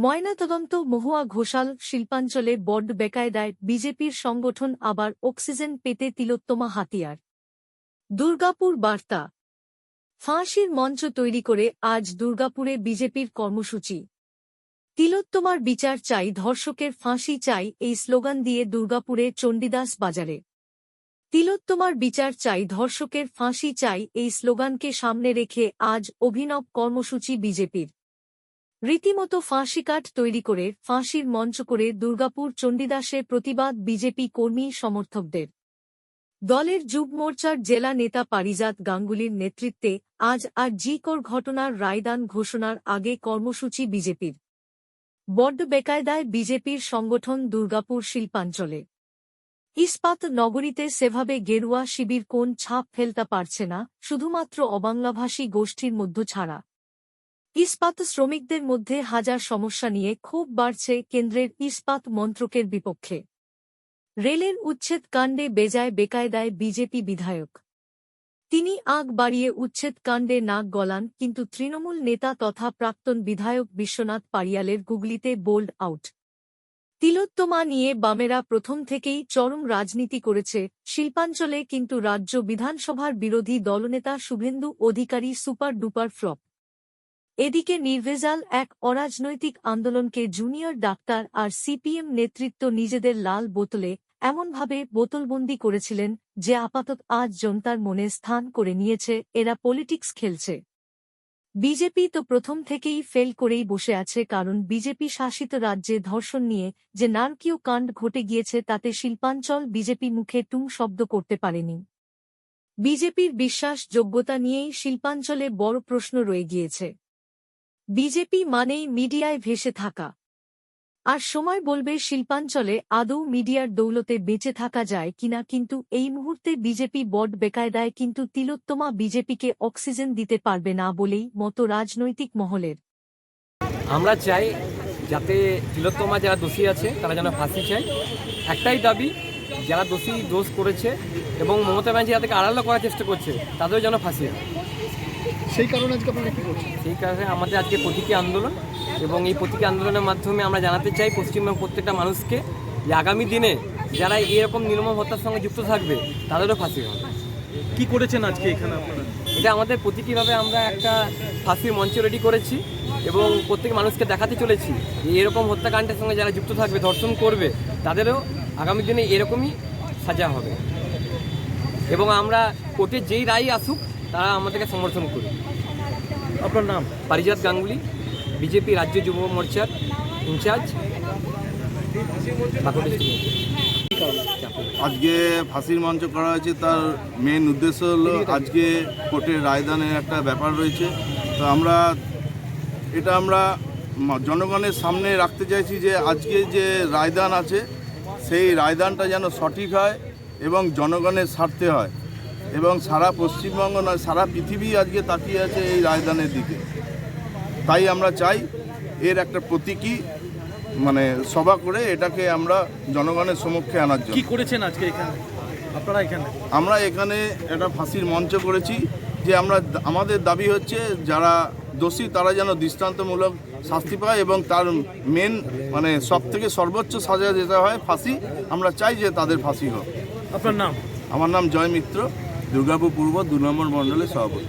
ময়নাতদন্ত মহুয়া ঘোষাল, শিল্পাঞ্চলে বড্ড বেকায়দায় বিজেপির সংগঠন, আবার অক্সিজেন পেতে তিলোত্তমা হাতিয়ার। দুর্গাপুর বার্তা। ফাঁসির মঞ্চ তৈরি করে আজ দুর্গাপুরে বিজেপির কর্মসূচি। তিলোত্তমার বিচার চাই, ধর্ষকের ফাঁসি চাই, এই স্লোগান দিয়ে দুর্গাপুরে চণ্ডীদাস বাজারে। তিলোত্তমার বিচার চাই, ধর্ষকের ফাঁসি চাই, এই স্লোগানকে সামনে রেখে আজ অভিনব কর্মসূচি বিজেপির। রীতিমতো ফাঁসি কাঠ তৈরি করে, ফাঁসির মঞ্চ করে দুর্গাপুর চণ্ডীদাসের প্রতিবাদ বিজেপি কর্মী সমর্থকদের। দলের যুব মোর্চার জেলা নেতা পারিজাত গাঙ্গুলির নেতৃত্বে আজ আর জিকর ঘটনার রায়দান ঘোষণার আগে কর্মসূচি বিজেপির। বড্ড বেকায়দায় বিজেপির সংগঠন দুর্গাপুর শিল্পাঞ্চলে। ইস্পাত নগরীতে সেভাবে গেরুয়া শিবির কোন ছাপ ফেলতে পারছে না, শুধুমাত্র অবাংলাভাষী গোষ্ঠীর মধ্য ছাড়া ইস্পাত শ্রমিকদের মধ্যে হাজার সমস্যা নিয়ে ক্ষোভ বাড়ছে কেন্দ্রের ইস্পাত মন্ত্রকের বিপক্ষে। রেলের উচ্ছেদ কাণ্ডে বেজায় বেকায়দায় বিজেপি বিধায়ক। তিনি আগ বাড়িয়ে উচ্ছেদ কাণ্ডে নাক গলান, কিন্তু তৃণমূল নেতা তথা প্রাক্তন বিধায়ক বিশ্বনাথ পারিয়ালের গুগলিতে বোল্ড আউট। তিলোত্তমা নিয়ে বামেরা প্রথম থেকেই চরম রাজনীতি করেছে, শিল্পাঞ্চলে কিন্তু রাজ্য বিধানসভার বিরোধী দলনেতা Suvendu Adhikari super duper flop. এদিকে নির্ভেজাল এক অরাজনৈতিক আন্দোলনকে জুনিয়র ডাক্তার আর সিপিএম নেতৃত্ব নিজেদের লাল বোতলে এমনভাবে বোতলবন্দি করেছিলেন যে আপাতত আজ জনতার মনে স্থান করে নিয়েছে, এরা পলিটিক্স খেলছে। বিজেপি তো প্রথম থেকেই ফেল করেই বসে আছে, কারণ বিজেপি শাসিত রাজ্যে ধর্ষণ নিয়ে যে নারকীয় কাণ্ড ঘটে গিয়েছে তাতে শিল্পাঞ্চল বিজেপি মুখে টুং শব্দ করতে পারেনি। বিজেপির বিশ্বাস যোগ্যতা নিয়েই শিল্পাঞ্চলে বড় প্রশ্ন রয়ে গিয়েছে। বিজেপি মানেই মিডিয়ায় ভেসে থাকা। আর সময় বলবে শিল্পাঞ্চলে আদৌ মিডিয়ার দৌলতে বেঁচে থাকা যায় কিনা কিন্তু এই মুহূর্তে বিজেপি বড বেকায়দায় কিন্তু তিলোত্তমা বিজেপিকে অক্সিজেন দিতে পারবে না বলেই মতো রাজনৈতিক মহলের। আমরা চাই যাতে তিলোত্তমা যারা দোষী আছে, তারা যেন ফাঁসি চাই একটাই দাবি, যারা দোষী দোষ করেছে এবং মমতা ব্যানার্জি যাদেরকে আড়াল করার চেষ্টা করছে, তাদেরও যেন ফাঁসি হয়। সেই কারণে আজকে আপনারা কি করছেন? সেই কারণে আমাদের আজকে প্রতীকী আন্দোলন এবং এই প্রতীকী আন্দোলনের মাধ্যমে আমরা জানাতে চাই পশ্চিমবঙ্গ প্রত্যেকটা মানুষকে যে আগামী দিনে যারা এরকম নির্মম হত্যার সঙ্গে যুক্ত থাকবে তাদেরও ফাঁসি হবে। কি করেছেন আজকে এখানে আপনারা? এটা আমাদের প্রতীকীভাবে আমরা একটা ফাঁসির মঞ্চ রেডি করেছি এবং প্রত্যেক মানুষকে দেখাতে চলেছি যে এরকম হত্যাকাণ্ডের সঙ্গে যারা যুক্ত থাকবে ধর্ষণ করবে তাদেরও আগামী দিনে এরকমই সাজা হবে। এবং আমরা কোর্টের যেই রায় আসুক তারা আমাদেরকে সমর্থন করবে আপনার নাম? পারিজাত গাঙ্গুলি বিজেপি রাজ্য যুব মোর্চার ইনচার্জ। আজকে ফাঁসির মঞ্চ করা হয়েছে তার মেন উদ্দেশ্য হলো আজকে কোর্টের রায়দানের একটা ব্যাপার রয়েছে। তো আমরা এটা আমরা জনগণের সামনে রাখতে চাইছি যে আজকে যে রায়দান আছে সেই রায়দানটা যেন সঠিক হয় এবং জনগণের স্বার্থে হয়। এবং সারা পশ্চিমবঙ্গ নয় সারা পৃথিবী আজকে তাকিয়ে আছে এই রায়দানের দিকে। তাই আমরা চাই এর একটা প্রতীকী মানে সভা করে এটাকে আমরা জনগণের সমক্ষে আনার জন্য। কি করেছেন আজকে এখানে? আপনারা এখানে? আমরা এখানে একটা ফাঁসির মঞ্চ করেছি যে আমরা আমাদের দাবি হচ্ছে যারা দোষী তারা যেন দৃষ্টান্তমূলক শাস্তি পায় এবং তার মেন মানে সব থেকে সর্বোচ্চ সাজা যেটা হয় ফাঁসি আমরা চাই যে তাদের ফাঁসি হোক। আপনার নাম? আমার নাম জয় মিত্র। দুর্গাপুর পূর্ব দু নম্বর মণ্ডলের সভাপতি।